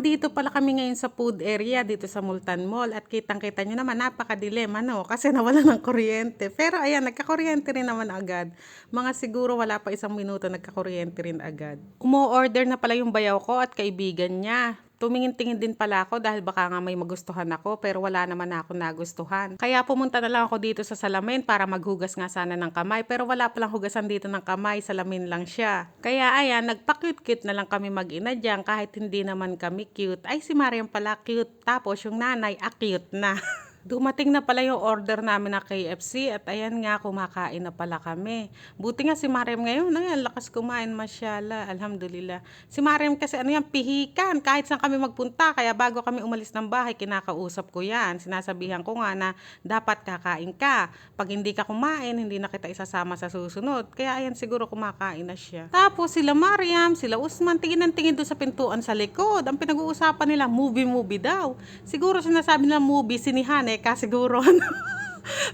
andito pala kami ngayon sa food area dito sa Multan Mall at kitang-kita nyo naman napakadilim ano kasi nawala ng kuryente. Pero ayan, nagkakuryente rin naman agad. Mga siguro wala pa isang minuto nagkakuryente rin agad. Umo-order na pala yung bayaw ko at kaibigan niya. Tumingin-tingin din pala ako dahil baka nga may magustuhan ako pero wala naman ako nagustuhan. Kaya pumunta na lang ako dito sa salamin para maghugas nga sana ng kamay pero wala palang hugasan dito ng kamay, salamin lang siya. Kaya ayan, nagpa-cute-cute na lang kami mag-ina dyan kahit hindi naman kami cute. Ay si Mariam pala cute tapos yung nanay acute na. Dumating na pala yung order namin na KFC at ayan nga, kumakain na pala kami. Buti nga si Mariam ngayon, ay, ang lakas kumain, masyala, alhamdulillah. Si Mariam kasi ano yan, pihikan, kahit saan kami magpunta, kaya bago kami umalis ng bahay, kinakausap ko yan. Sinasabihan ko nga na dapat kakain ka. Pag hindi ka kumain, hindi na kita isasama sa susunod. Kaya ayan, siguro kumakain na siya. Tapos sila Mariam, sila Usman, tingin ng tingin doon sa pintuan sa likod. Ang pinag-uusapan nila, movie-movie daw. Siguro sinasabi nila movie, sinihan, eh, ka siguro, ano.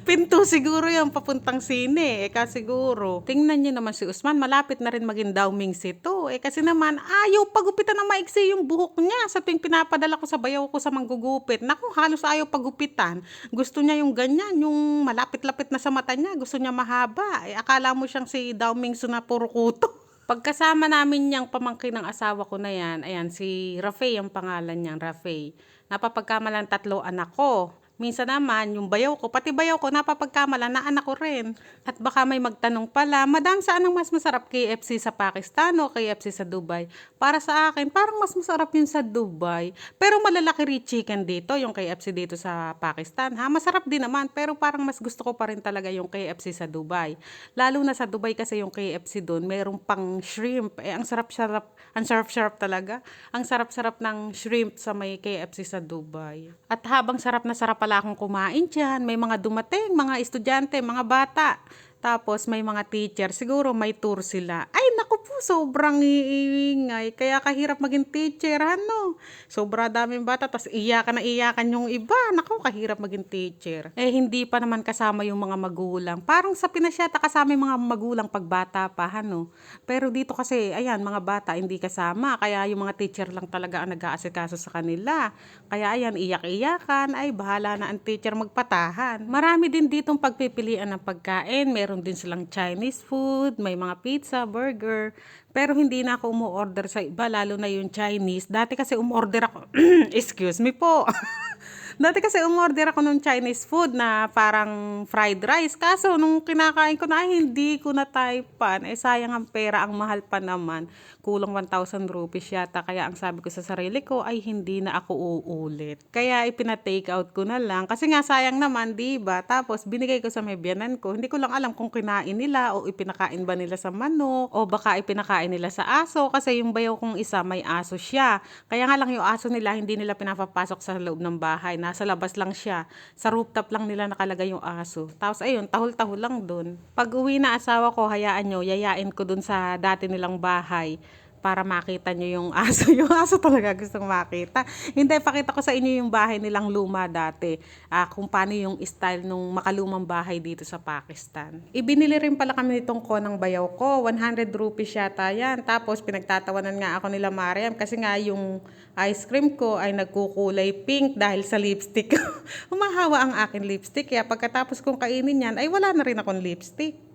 Pinto siguro yung papuntang sine. Kasi siguro. Tingnan niyo naman si Usman, malapit na rin maging Dauming Sito. Eh, kasi naman, ayaw pagupitan ng maiksi yung buhok niya sa tuwing pinapadala ko sa bayaw ko sa manggugupit. Naku, halos ayaw pagupitan. Gusto niya yung ganyan, yung malapit-lapit na sa mata niya. Gusto niya mahaba. Eh, akala mo siyang si Dauming Su na puro kuto. Pagkasama namin niyang pamangkin ng asawa ko na yan, ayan, si Rafe ang pangalan niyang, Rafe. Napapagkamalan tatlo anak ko. Minsan naman, yung bayaw ko, pati bayaw ko, napapagkamalan na anak ko rin. At baka may magtanong pala, Madam, saan ang mas masarap KFC sa Pakistan o KFC sa Dubai? Para sa akin, parang mas masarap yun sa Dubai. Pero malalaki rin chicken dito, yung KFC dito sa Pakistan. Ha, masarap din naman, pero parang mas gusto ko pa rin talaga yung KFC sa Dubai. Lalo na sa Dubai kasi yung KFC doon, mayroong pang shrimp. Eh, ang sarap-sarap, ang sarap-sarap talaga. Ang sarap-sarap ng shrimp sa may KFC sa Dubai. At habang sarap na sarap pala akong kumain dyan, may mga dumating, mga estudyante, mga bata. Tapos may mga teacher, siguro may tour sila. Ay, naku po, sobrang iingay. Kaya kahirap maging teacher, ano? Sobra daming bata, tapos iyakan na iyakan yung iba. Naku, kahirap maging teacher. Eh, hindi pa naman kasama yung mga magulang. Parang sa Pinasyata kasama yung mga magulang pagbata pa, ano? Pero dito kasi, ayan, mga bata hindi kasama. Kaya yung mga teacher lang talaga ang nag-aasikaso sa kanila. Kaya ayan, iyak-iyakan, ay bahala na ang teacher magpatahan. Marami din ditong pagpipilian ng pagkain. Meron din silang Chinese food, may mga pizza, burger. Pero hindi na ako umu-order sa iba, lalo na yung Chinese. Dati kasi umorder ako, excuse me po. Dati kasi umorder ako ng Chinese food na parang fried rice. Kaso nung kinakain ko na, ay hindi ko na typean. Eh sayang ang pera, ang mahal pa naman. Kulang 1,000 rupees yata. Kaya ang sabi ko sa sarili ko ay hindi na ako uulit. Kaya ipina-take out ko na lang. Kasi nga sayang naman, di ba? Tapos binigay ko sa may biyanan ko. Hindi ko lang alam kung kinain nila o ipinakain ba nila sa manok o baka ipinakain nila sa aso. Kasi yung bayaw kong isa may aso siya. Kaya nga lang yung aso nila hindi nila pinapapasok sa loob ng bahay. Nasa labas lang siya. Sa rooftop lang nila nakalagay yung aso. Tapos ayun, tahol-tahol lang dun. Pag uwi na asawa ko, hayaan nyo, yayain ko dun sa dati nilang bahay para makita nyo yung aso. Yung aso talaga gustong makita. Hindi, pakita ko sa inyo yung bahay nilang luma dati. Ah, kung paano yung style nung makalumang bahay dito sa Pakistan. Ibinili rin pala kami nitong konang bayaw ko. 100 rupees yata yan. Tapos pinagtatawanan nga ako nila Mariam kasi nga yung ice cream ko ay nagkukulay pink dahil sa lipstick. Humahawa ang akin lipstick. Kaya pagkatapos kong kainin yan, ay wala na rin akong lipstick.